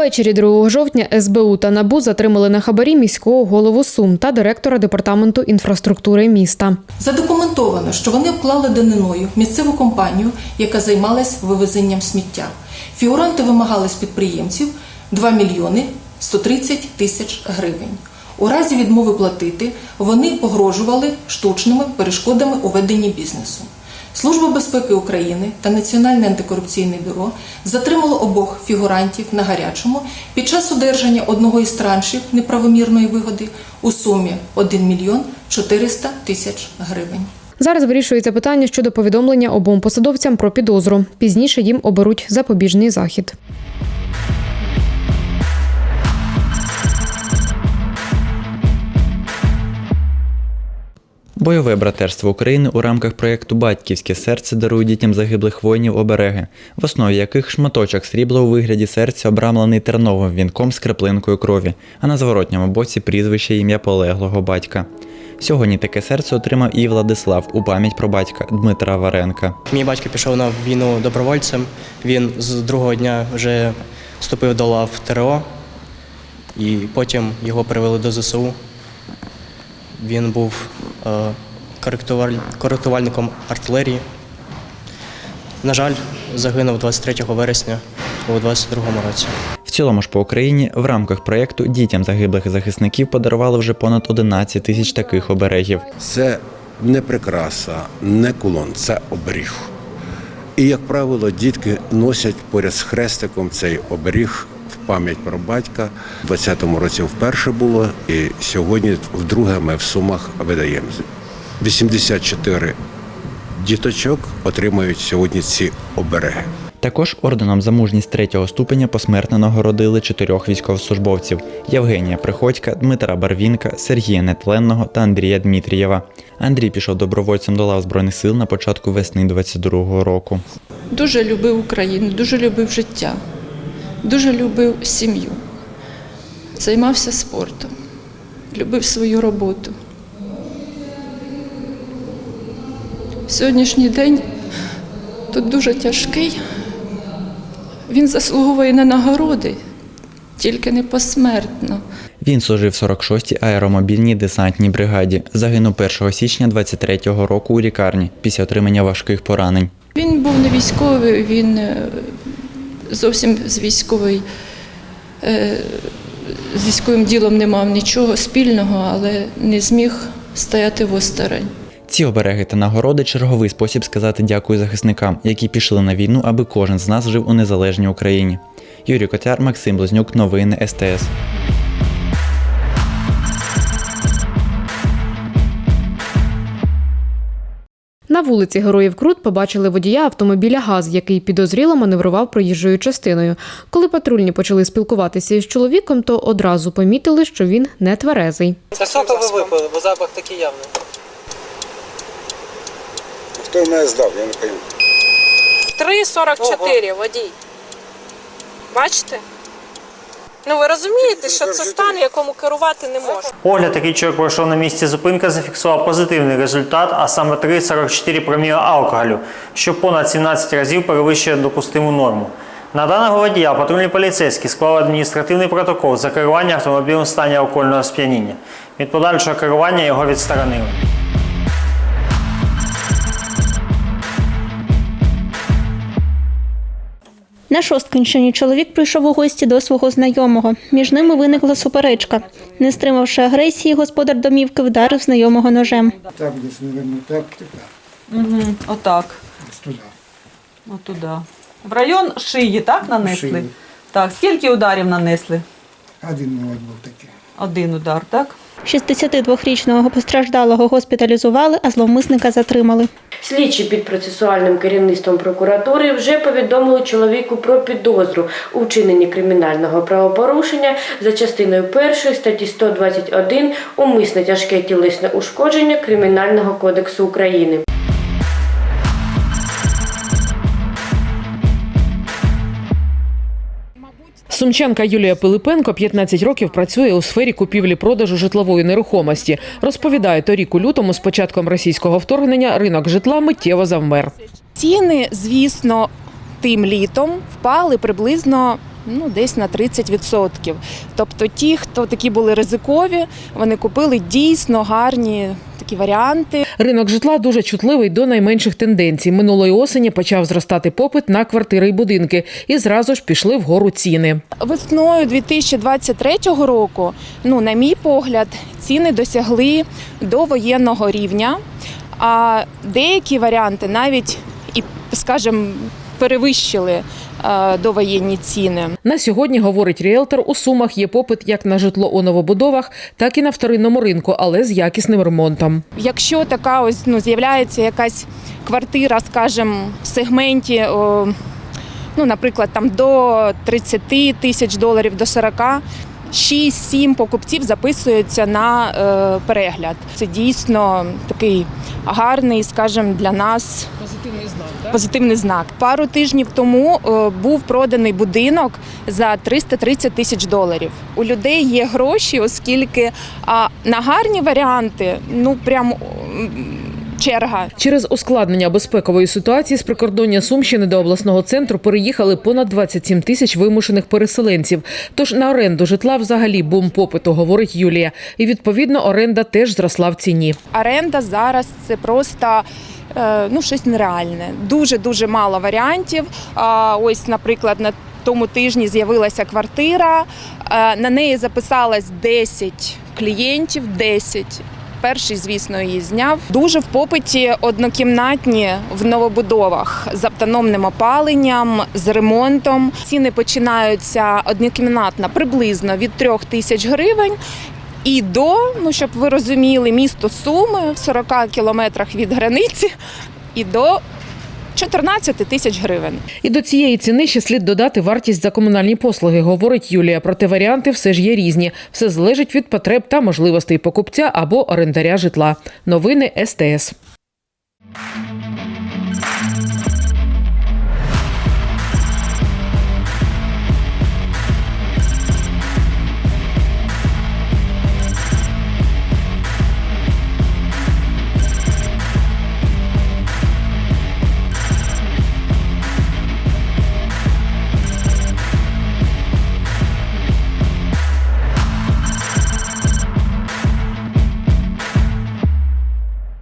Ввечері 2 жовтня СБУ та НАБУ затримали на хабарі міського голову Сум та директора департаменту інфраструктури міста. Задокументовано, що вони вклали даниною місцеву компанію, яка займалась вивезенням сміття. Фігуранти вимагали з підприємців 2 мільйони 130 тисяч гривень. У разі відмови платити вони погрожували штучними перешкодами у веденні бізнесу. Служба безпеки України та Національне антикорупційне бюро затримало обох фігурантів на гарячому під час одержання одного із траншів неправомірної вигоди у сумі 1 мільйон 400 тисяч гривень. Зараз вирішується питання щодо повідомлення обом посадовцям про підозру. Пізніше їм оберуть запобіжний захід. Бойове братерство України у рамках проєкту Батьківське серце дарує дітям загиблих воїнів обереги, в основі яких шматочок срібла у вигляді серця обрамлений терновим вінком з краплинкою крові, а на зворотньому боці прізвище ім'я полеглого батька. Сьогодні таке серце отримав і Владислав у пам'ять про батька Дмитра Варенка. Мій батько пішов на війну добровольцем. Він з другого дня вже вступив до лав ТРО, і потім його привели до ЗСУ. Він був коректувальником артилерії. На жаль, загинув 23 вересня у 22 році. В цілому ж по Україні в рамках проєкту дітям загиблих захисників подарували вже понад 11 тисяч таких оберегів. Це не прикраса, не кулон, це оберіг. І, як правило, дітки носять поряд з хрестиком цей оберіг пам'ять про батька. У 20-му році вперше було, і сьогодні вдруге ми в сумах видаємо. 84 діточок отримають сьогодні ці обереги. Також орденом за мужність третього ступеня посмертно нагородили чотирьох військовослужбовців: Євгенія Приходька, Дмитра Барвінка, Сергія Нетленного та Андрія Дмитрієва. Андрій пішов добровольцем до лав Збройних сил на початку весни 22-го року. Дуже любив Україну, дуже любив життя, дуже любив сім'ю, займався спортом, любив свою роботу. Сьогоднішній день тут дуже тяжкий. Він заслуговує на нагороди, тільки не посмертно. Він служив 46-й аеромобільній десантній бригаді. Загинув 1 січня 23-го року у лікарні після отримання важких поранень. Він був не військовий, він е, зовсім з військовий, е, з військовим ділом не мав нічого спільного, але не зміг стояти в осторонь. Ці обереги та нагороди черговий спосіб сказати дякую захисникам, які пішли на війну, аби кожен з нас жив у незалежній Україні. Юрій Котяр, Максим Близнюк, новини СТС. На вулиці Героїв Крут побачили водія автомобіля ГАЗ, який підозріло маневрував проїжджою частиною. Коли патрульні почали спілкуватися із чоловіком, то одразу помітили, що він не тверезий. Це сока ви випили, бо запах такий явний. Хто мене здав, я не пойму. 3,44 водій. Бачите? Ну ви розумієте, що це стан, якому керувати не можна. Огляд, який чоловік пройшов на місці зупинки, зафіксував позитивний результат, а саме 3,44 проміла алкоголю, що понад 17 разів перевищує допустиму норму. На даного водія патрульні поліцейські склали адміністративний протокол за керування автомобілем в стані алкогольного сп'яніння. Від подальшого керування його відсторонили. На Шосткинщині чоловік прийшов у гості до свого знайомого. Між ними виникла суперечка. Не стримавши агресії, господар домівки вдарив знайомого ножем. Так десь, мабуть, так. Угу, отак. Ось туди. Отуда. В район шиї, так, нанесли? Шиї. Так, скільки ударів нанесли? Один молодь був такий. Один удар, так? 62-річного постраждалого госпіталізували, а зловмисника затримали. Слідчі під процесуальним керівництвом прокуратури вже повідомили чоловіку про підозру у вчиненні кримінального правопорушення за частиною 1 статті 121 умисне тяжке тілесне ушкодження Кримінального кодексу України. Сумчанка Юлія Пилипенко 15 років працює у сфері купівлі-продажу житлової нерухомості. Розповідає, торік у лютому з початком російського вторгнення ринок житла миттєво завмер. Ціни, звісно, тим літом впали приблизно ну, десь на 30%. Тобто ті, хто такі були ризикові, вони купили дійсно гарні такі варіанти. Ринок житла дуже чутливий до найменших тенденцій. Минулої осені почав зростати попит на квартири й будинки, і зразу ж пішли вгору ціни. Весною 2023 року, ну, на мій погляд, ціни досягли до воєнного рівня, а деякі варіанти навіть і, скажімо, перевищили довоєнні ціни. На сьогодні, говорить ріелтор, у Сумах є попит як на житло у новобудовах, так і на вторинному ринку, але з якісним ремонтом. Якщо така ось ну з'являється якась квартира, скажімо, в сегменті, ну, наприклад, там до 30 тисяч доларів до 40, 6-7 покупців записуються на е, перегляд. Це дійсно такий гарний, скажімо, для нас Позитивний знак. позитивний знак. Пару тижнів тому е, був проданий будинок за 330 тисяч доларів. У людей є гроші, оскільки а, на гарні варіанти, ну прям черга. Через ускладнення безпекової ситуації з прикордоння Сумщини до обласного центру переїхали понад 27 тисяч вимушених переселенців. Тож на оренду житла взагалі бум попиту, говорить Юлія. І відповідно оренда теж зросла в ціні. Оренда зараз це просто. е, Ну, щось нереальне. Дуже дуже мало варіантів. Ось, наприклад, на тому тижні з'явилася квартира. е, На неї записалось 10 клієнтів. 10. Перший, звісно, її зняв. Дуже в попиті однокімнатні в новобудовах з автономним опаленням, з ремонтом. Ціни починаються однокімнатна приблизно від 3 тисяч гривень. І до, ну щоб ви розуміли, місто Суми в 40 кілометрах від границі, і до 14 тисяч гривень. І до цієї ціни ще слід додати вартість за комунальні послуги, говорить Юлія. Проте варіанти все ж є різні. Все залежить від потреб та можливостей покупця або орендаря житла. Новини СТС.